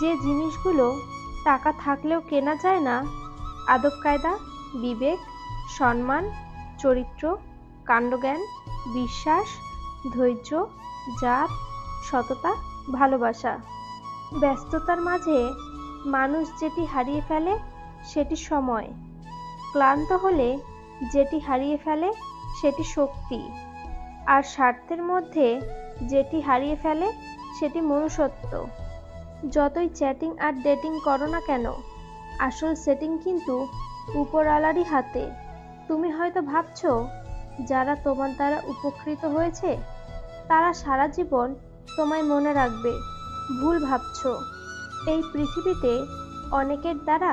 যে জিনিসগুলো টাকা থাকলেও কেনা যায় না, আদব কায়দা, বিবেক, সম্মান, চরিত্র, কাণ্ডজ্ঞান, বিশ্বাস, ধৈর্য, জাত, সততা, ভালোবাসা। ব্যস্ততার মাঝে মানুষ যেটি হারিয়ে ফেলে, সেটি সময়। ক্লান্ত হলে যেটি হারিয়ে ফেলে, সেটি শক্তি। আর স্বার্থের মধ্যে যেটি হারিয়ে ফেলে, সেটি মনুষ্যত্ব। যতই চ্যাটিং আর ডেটিং করো না কেন, আসল সেটিং কিন্তু উপরওয়ালারই হাতে। তুমি হয়তো ভাবছ, যারা তোমার দ্বারা উপকৃত হয়েছে, তারা সারা জীবন তোমায় মনে রাখবে। ভুল ভাবছ। এই পৃথিবীতে অনেকের দ্বারা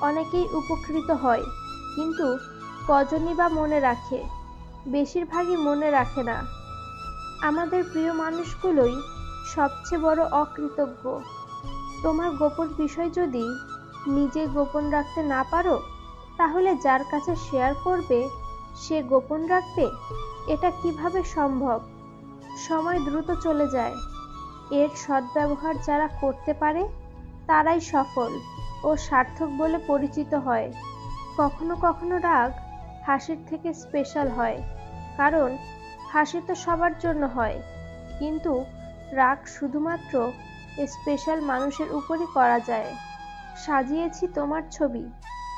অনেকেই উপকৃত হয়, কিন্তু কজনই বা মনে রাখে? বেশিরভাগই মনে রাখে না। আমাদের প্রিয় মানুষগুলোই সবচেয়ে বড় অকৃতজ্ঞ। তোমার গোপন বিষয় যদি নিজে গোপন রাখতে না পারো, তাহলে যার কাছে শেয়ার করবে, সে গোপন রাখবে? এটা কীভাবে সম্ভব? সময় দ্রুত চলে যায়। এর সদ্ব্যবহার যারা করতে পারে, তারাই সফল ও সার্থক বলে পরিচিত হয়। কখনো কখনো রাগ হাসির থেকে স্পেশাল হয়, কারণ হাসি তো সবার জন্য হয়। কিন্তু রাগ শুধুমাত্র স্পেশাল মানুষের উপরই করা যায়। সাজিয়েছি তোমার ছবি।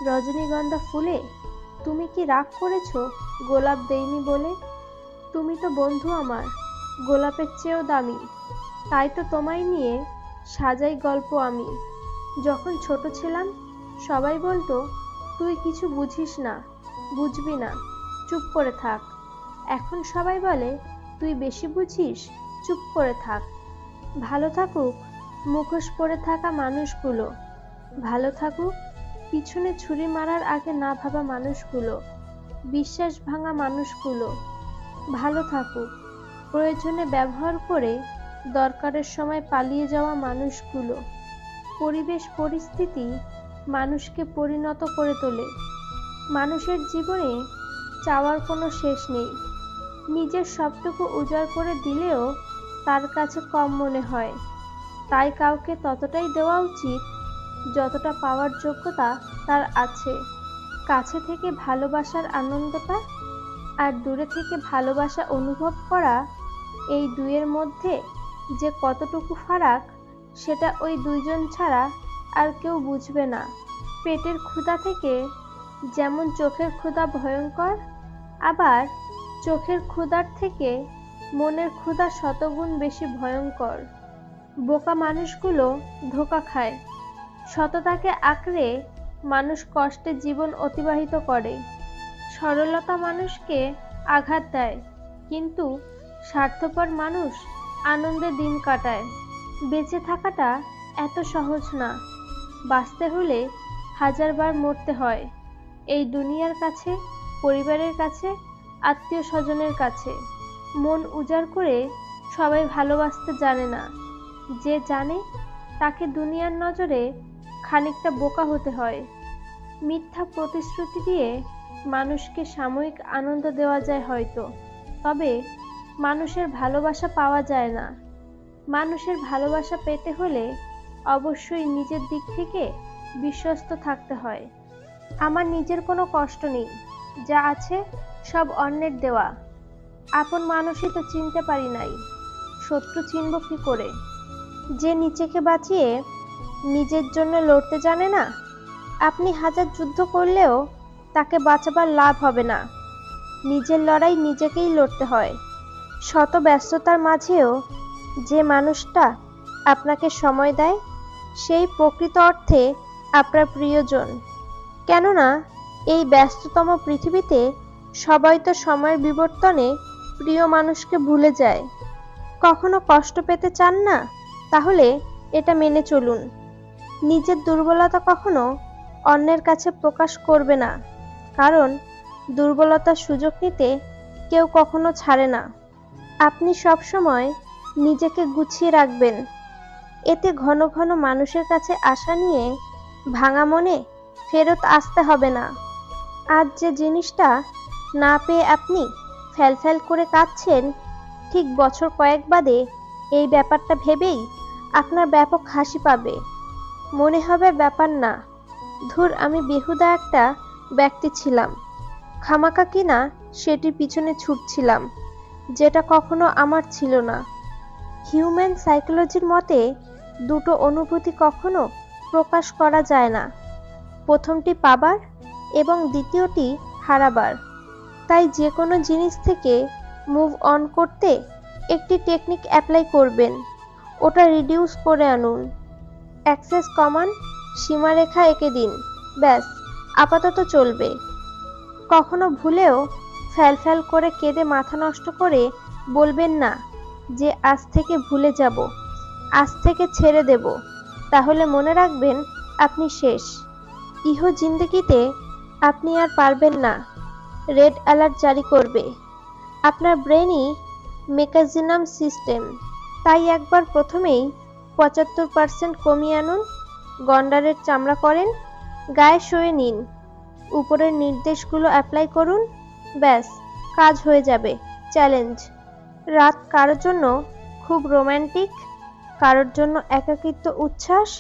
রজনীগন্ধা ফুলে, তুমি কি রাগ করেছ? গোলাপ দেইনি বলে? তুমি তো বন্ধু আমার, গোলাপের চেয়েও দামি। তাই তো তোমায় নিয়ে সাজাই গল্প আমি। যখন ছোট ছিলাম, সবাই বলতো, তুই কিছু বুঝিস না, বুঝবি না, চুপ করে থাক। এখন সবাই বলে, তুই বেশি বুঝিস, চুপ করে থাক। ভালো থাকুক, মুখোশ পরে থাকা মানুষগুলো। ভালো থাকুক, পিছনে ছুরি মারার আগে না ভাবা মানুষগুলো। বিশ্বাস ভাঙা মানুষগুলো। ভালো থাকুক, প্রয়োজনে ব্যবহার করে দরকারের সময় পালিয়ে যাওয়া মানুষগুলো। পরিবেশ পরিস্থিতি মানুষকে পরিণত করে তোলে। মানুষের জীবনে চাওয়ার কোনো শেষ নেই। নিজের সবটুকু উজাড় করে দিলেও তার কাছে কম মনে হয়। তাই কাউকে ততটাই দেওয়া উচিত, যতটা পাওয়ার যোগ্যতা তার আছে। কাছে থেকে ভালোবাসার আনন্দটা আর দূরে থেকে ভালোবাসা অনুভব করা এই দুয়ের মধ্যে যে কতটুকু ফারাক, সেটা ওই দুইজন ছাড়া আর কেউ বুঝবে না। পেটের ক্ষুধা থেকে যেমন চোখের ক্ষুধা ভয়ঙ্কর, আবার চোখের ক্ষুধার থেকে মনের ক্ষুধা শতগুণ বেশি ভয়ঙ্কর। বোকা মানুষগুলো ধোকা খায়। সততাকে আঁকড়ে মানুষ কষ্টে জীবন অতিবাহিত করে। সরলতা মানুষকে আঘাত দেয়, কিন্তু স্বার্থপর মানুষ আনন্দে দিন কাটায়। বেঁচে থাকাটা এত সহজ না। বাঁচতে হলে হাজারবার মরতে হয়। এই দুনিয়ার কাছে, পরিবারের কাছে আত্মীয় স্বজনের কাছে। মন উজাড় করে সবাই ভালোবাসতে জানে না। যে জানে, তাকে দুনিয়ার নজরে খানিকটা বোকা হতে হয়। মিথ্যা প্রতিশ্রুতি দিয়ে মানুষকে সাময়িক আনন্দ দেওয়া যায় হয়তো, তবে মানুষের ভালোবাসা পাওয়া যায় না। মানুষের ভালোবাসা পেতে হলে অবশ্যই নিজের দিক থেকে বিশ্বস্ত থাকতে হয়। আমার নিজের কোনো কষ্ট নেই, যা আছে সব অন্যের দেওয়া। আপন মানুষই তো চিনতে পারি নাই। শত্রু চিনব কি করে? যে নিজেকে বাঁচিয়ে নিজের জন্য লড়তে জানে না, আপনি হাজার যুদ্ধ করলেও তাকে বাঁচাবার লাভ হবে না। নিজের লড়াই নিজেকেই লড়তে হয়। শত ব্যস্ততার মাঝেও যে মানুষটা আপনাকে সময় দেয়, সেই প্রকৃত অর্থে আপনার প্রিয়জন। কেননা, এই ব্যস্ততম পৃথিবীতে সবাই তো সময়ের বিবর্তনে প্রিয় মানুষকে ভুলে যায়। কখনো কষ্ট পেতে চান না? তাহলে এটা মেনে চলুন। নিজের দুর্বলতা কখনো অন্যের কাছে প্রকাশ করবে না। কারণ দুর্বলতার সুযোগ নিতে কেউ কখনো ছাড়ে না। আপনি সবসময় নিজেকে গুছিয়ে রাখবেন। এতে ঘন ঘন মানুষের কাছে আশা নিয়ে ভাঙা মনে ফেরত আসতে হবে না। আজ যে জিনিসটা না পেয়ে আপনি ফ্যালফ্যাল করে কাঁদছেন, ঠিক বছর কয়েক বাদে এই ব্যাপারটা ভেবেই আপনার ব্যাপক হাসি পাবে। মনে হবে ব্যাপার না, ধুর আমি বেহুদা একটা ব্যক্তি ছিলাম। খামাকা কিনা সেটির পিছনে ছুটছিলাম, যেটা কখনো আমার ছিল না। হিউম্যান সাইকোলজির মতে দুটো অনুভূতি কখনো প্রকাশ করা যায় না, প্রথমটি পাবার এবং দ্বিতীয়টি হারাবার। তাই যে কোনো জিনিস থেকে মুভ অন করতে একটি টেকনিক অ্যাপ্লাই করবেন। ওটা রিডিউস করে আনুন। অ্যাক্সেস কমান সীমারেখা এঁকে দিন। ব্যাস, আপাতত চলবে। কখনো ভুলেও ফ্যাল ফ্যাল করে কেঁদে মাথা নষ্ট করে বলবেন না যে, আজ থেকে ভুলে যাব, আজ থেকে ছেড়ে দেব। তাহলে মনে রাখবেন আপনি শেষ। ইহ জিন্দগিতে আপনি আর পারবেন না। রেড অ্যালার্ট জারি করবে। আপনার ব্রেনই মেকাজিনাম সিস্টেম। তাই একবার প্রথমেই পঁচাত্তর পার্সেন্ট কমিয়ে আনুন, গন্ডারের চামড়া করেন, গায়ে শুয়ে নিন। উপরের নির্দেশগুলো অ্যাপ্লাই করুন, ব্যাস, কাজ হয়ে যাবে, চ্যালেঞ্জ। রাত কারোর জন্য খুব রোম্যান্টিক, কারোর জন্য একাকিত্ব উচ্ছ্বাস,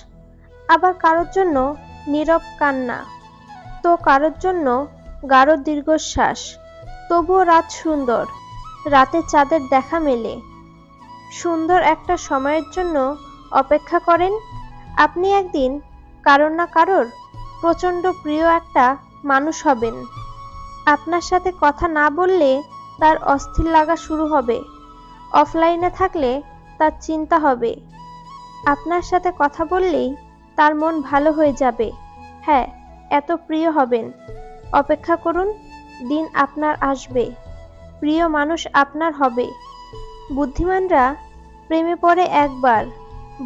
আবার কারোর জন্য নীরব কান্না। তো কারোর জন্য গাঢ় দীর্ঘশ্বাস। তবুও রাত সুন্দর। রাতে চাঁদের দেখা মেলে। সুন্দর একটা সময়ের জন্য অপেক্ষা করেন? আপনি একদিন, কারোর না কারোর, প্রচণ্ড প্রিয় একটা মানুষ হবেন। আপনার সাথে কথা না বললে তার অস্থির লাগা শুরু হবে। অফলাইনে থাকলে তার চিন্তা হবে। আপনার সাথে কথা বললেই তার মন ভালো হয়ে যাবে। হ্যাঁ এত প্রিয় হবেন। অপেক্ষা করুন, দিন আপনার আসবে, প্রিয় মানুষ আপনার হবে। বুদ্ধিমানরা, প্রেমে পড়ে একবার,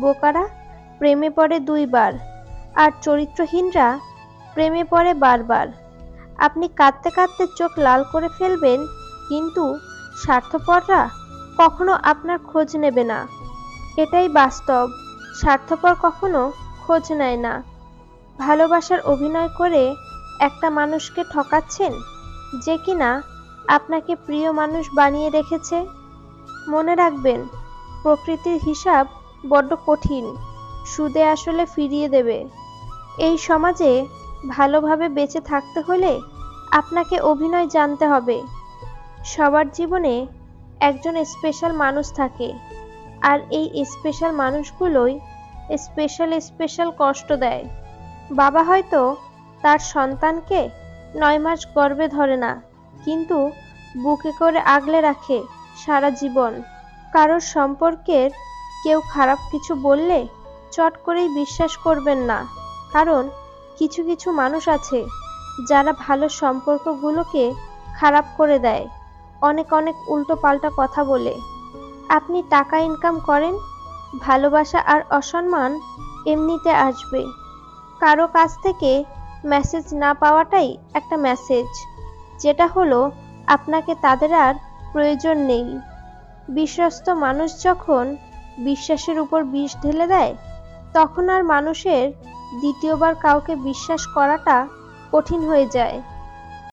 বোকারা, প্রেমে পড়ে দুইবার, আর চরিত্রহীনরা, প্রেমে পড়ে বারবার। আপনি কাঁদতে কাঁদতে চোখ লাল করে ফেলবেন, কিন্তু স্বার্থপররা কখনো আপনার খোঁজ নেবে না। এটাই বাস্তব, স্বার্থপর কখনো খোঁজ নেয় না। ভালোবাসার অভিনয় করে একটা মানুষকে ঠকাচ্ছেন? যে কিনা আপনাকে প্রিয় মানুষ বানিয়ে রেখেছে? মনে রাখবেন, প্রকৃতির হিসাব বড্ড কঠিন, সুদে আসলে ফিরিয়ে দেবে। এই সমাজে ভালোভাবে বেঁচে থাকতে হলে আপনাকে অভিনয় জানতে হবে। সবার জীবনে একজন স্পেশাল মানুষ থাকে, আর এই স্পেশাল মানুষগুলোই স্পেশাল স্পেশাল কষ্ট দেয়। বাবা হয়তো তার সন্তানকে নয় মাস গর্ভে ধরে না, কিন্তু বুকে করে আগলে রাখে সারা জীবন। কারোর সম্পর্কের কেউ খারাপ কিছু বললে চট করেই বিশ্বাস করবেন না। কারণ কিছু কিছু মানুষ আছে যারা ভালো সম্পর্কগুলোকে খারাপ করে দেয়, অনেক অনেক উল্টো পাল্টা কথা বলে। আপনি টাকা ইনকাম করেন, ভালোবাসা আর অসম্মান এমনিতে আসবে। কারও কাছ থেকে মেসেজ না পাওয়াটাই একটা মেসেজ যেটা হলো, আপনাকে তাদের আর প্রয়োজন নেই। বিশ্বস্ত মানুষ যখন বিশ্বাসের উপর বিষ ঢেলে দেয়, তখন আর মানুষের দ্বিতীয়বার কাউকে বিশ্বাস করাটা কঠিন হয়ে যায়।